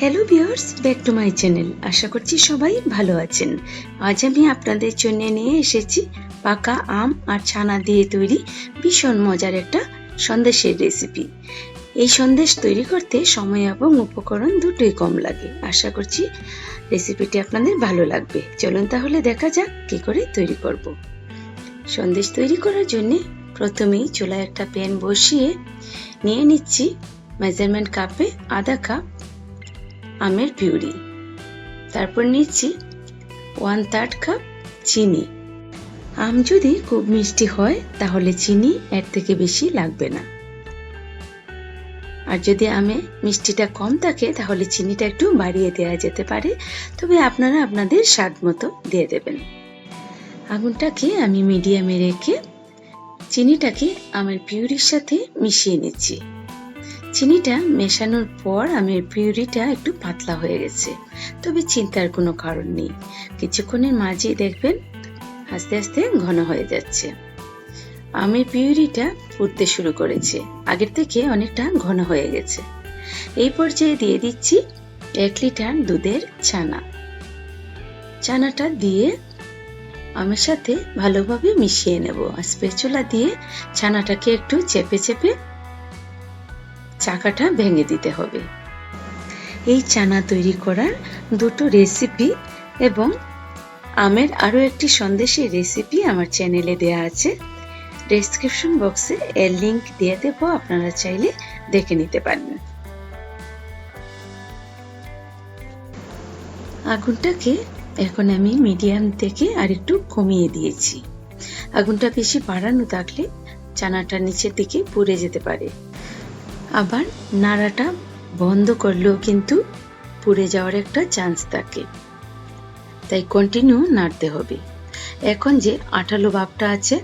Hello viewers back to my channel আশা করছি সবাই ভালো আছেন। আজ আমি আপনাদের জন্য নিয়ে এসেছি পাকা আম আর ছানা দিয়ে তৈরি ভীষণ মজার একটা সন্দেশের রেসিপি এই সন্দেশ তৈরি করতে সময় এবং উপকরণ দুটোই কম লাগে। আশা করছি রেসিপিটি আপনাদের ভালো লাগবে। চলুন তাহলে দেখা যাক কী করে তৈরি করব। সন্দেশ তৈরি করার জন্য প্রথমেই চুলায় একটা প্যান বসিয়ে নিয়ে নিচ্ছি। মেজারমেন্ট কাপে আধা কাপ আমের পিউরি। তারপর নিচ্ছি ওয়ান থার্ড কাপ চিনি। আম যদি খুব মিষ্টি হয়, তাহলে চিনি এর থেকে বেশি লাগবে না। আর যদি আমে মিষ্টিটা কম থাকে, তাহলে চিনিটা একটু বাড়িয়ে দেওয়া যেতে পারে। তবে আপনারা আপনাদের স্বাদ মতো দিয়ে দেবেন। আগুনটাকে আমি মিডিয়ামে রেখে চিনিটাকে আমের পিউরির সাথে মিশিয়ে নিচ্ছি। চিনিটা মেশানোর পর আমের পিউরিটা একটু পাতলা হয়ে গেছে। তবে চিন্তার কোনো কারণ নেই। কিছুক্ষণের মাঝেই দেখবেন আস্তে আস্তে ঘন হয়ে যাচ্ছে। আমের পিউরিটা ফুটতে শুরু করেছে। আগের থেকে অনেকটা ঘন হয়ে গেছে। এই পর্যায়ে দিয়ে দিচ্ছি এক লিটার দুধের ছানা। ছানাটা দিয়ে আমের সাথে ভালোভাবে মিশিয়ে নেব। আর স্পেচুলা দিয়ে ছানাটাকে একটু চেপে চেপে চাকাটা ভেঙে দিতে হবে। এই চানা তৈরি করার দুটো রেসিপি এবং আমের আরও একটি সন্দেশের রেসিপি আমার চ্যানেলে দেয়া আছে। ডেসক্রিপশন বক্সে এর লিংক দিয়ে দেবো, আপনারা চাইলে দেখে নিতে পারেন আগুনটাকে এখন আমি মিডিয়াম থেকে আর একটু কমিয়ে দিয়েছি। আগুনটা বেশি বাড়ানো থাকলে চানাটা নিচের দিকে পুড়ে যেতে পারে। আবার নাড়াটা বন্ধ করলেও কিন্তু পুড়ে যাওয়ার একটা চান্স থাকে। তাই কন্টিনিউ নাড়তে হবে। এখন যে আঠালো ভাবটা আছে,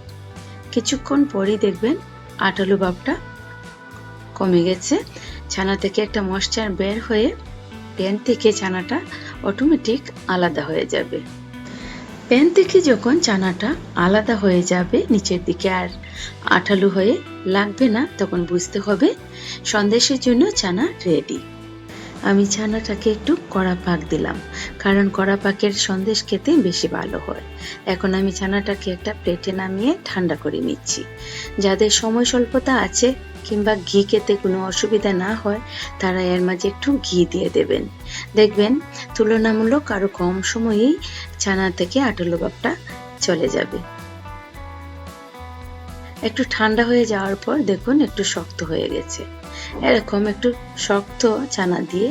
কিছুক্ষণ পরেই দেখবেন আঠালো ভাবটা কমে গেছে। ছানা থেকে একটা ময়শ্চার বের হয়ে প্যান থেকে ছানাটা অটোমেটিক আলাদা হয়ে যাবে। প্যান থেকে যখন চানাটা আলাদা হয়ে যাবে নিচের দিকে আর আঠালো হয়ে লাগবে না, তখন বুঝতে হবে সন্দেশের জন্য চানা রেডি আমি ছানাটাকে একটু কড়া পাক দিলাম, কারণ কড়া পাকের সন্দেশ খেতে বেশি ভালো হয়। এখন আমি ছানাটাকে একটা প্লেটে নামিয়ে ঠান্ডা করে নিচ্ছি। যাদের সময় স্বল্পতা আছে কিংবা ঘি খেতে কোনো অসুবিধা না হয়, তারা এর মাঝে একটু ঘি দিয়ে দেবেন। দেখবেন, তুলনামূলক আরও কম সময়েই ছানা থেকে আটলো ভাবটা চলে যাবে। একটু ঠান্ডা হয়ে যাওয়ার পর দেখুন, একটু শক্ত হয়ে গেছে। এরকম একটু শক্ত চানা দিয়ে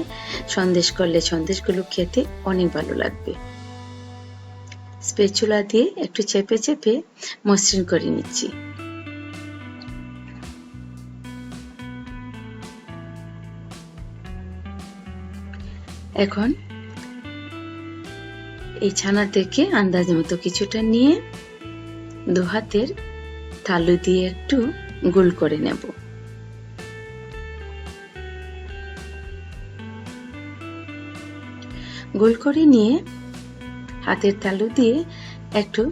সন্দেশ করলে সন্দেশগুলো খেতে অনেক ভালো লাগবে। স্পেচুলা দিয়ে একটু চেপে চেপে মসৃণ করে নিচ্ছি। এখন এই ছানা থেকে আন্দাজ মতো কিছুটা নিয়ে দু হাতের তালু দিয়ে একটু গোল করে নেব। গোল করে নিয়ে হাতের তালু দিয়ে একটু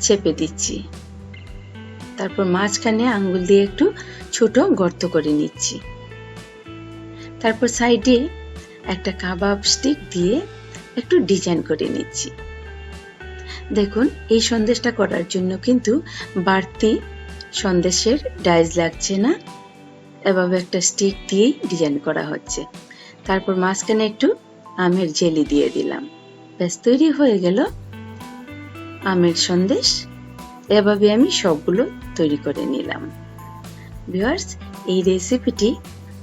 চেপে দিচ্ছি। তারপর মাঝখানে আঙ্গুল দিয়ে একটু ছোট গর্ত করে নিচ্ছি। তারপর সাইডে একটা কাবাব স্টিক দিয়ে একটু ডিজাইন করে নিচ্ছি। দেখুন, এই সন্দেশটা করার জন্য কিন্তু বাড়তি সন্দেশের ডাইজ লাগছে না। এভাবে একটা স্টিক দিয়েই ডিজাইন করা হচ্ছে। তারপর মাঝখানে একটু আমের জেলি দিয়ে দিলাম। ব্যাস, তৈরি হয়ে গেল আমের সন্দেশ। এভাবে আমি সবগুলো তৈরি করে নিলাম। ভিউয়ার্স, এই রেসিপিটি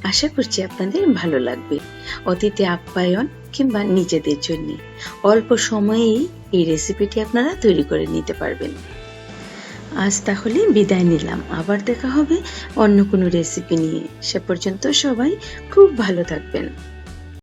আশা করছি আপনাদের ভালো লাগবে। অতীতে আপ্যায়ন কিংবা নিজেদের জন্য অল্প সময়েই এই রেসিপিটি আপনারা তৈরি করে নিতে পারবেন। আজ তাহলে বিদায় নিলাম। আবার দেখা হবে অন্য কোনো রেসিপি নিয়ে। সে পর্যন্ত সবাই খুব ভালো থাকবেন।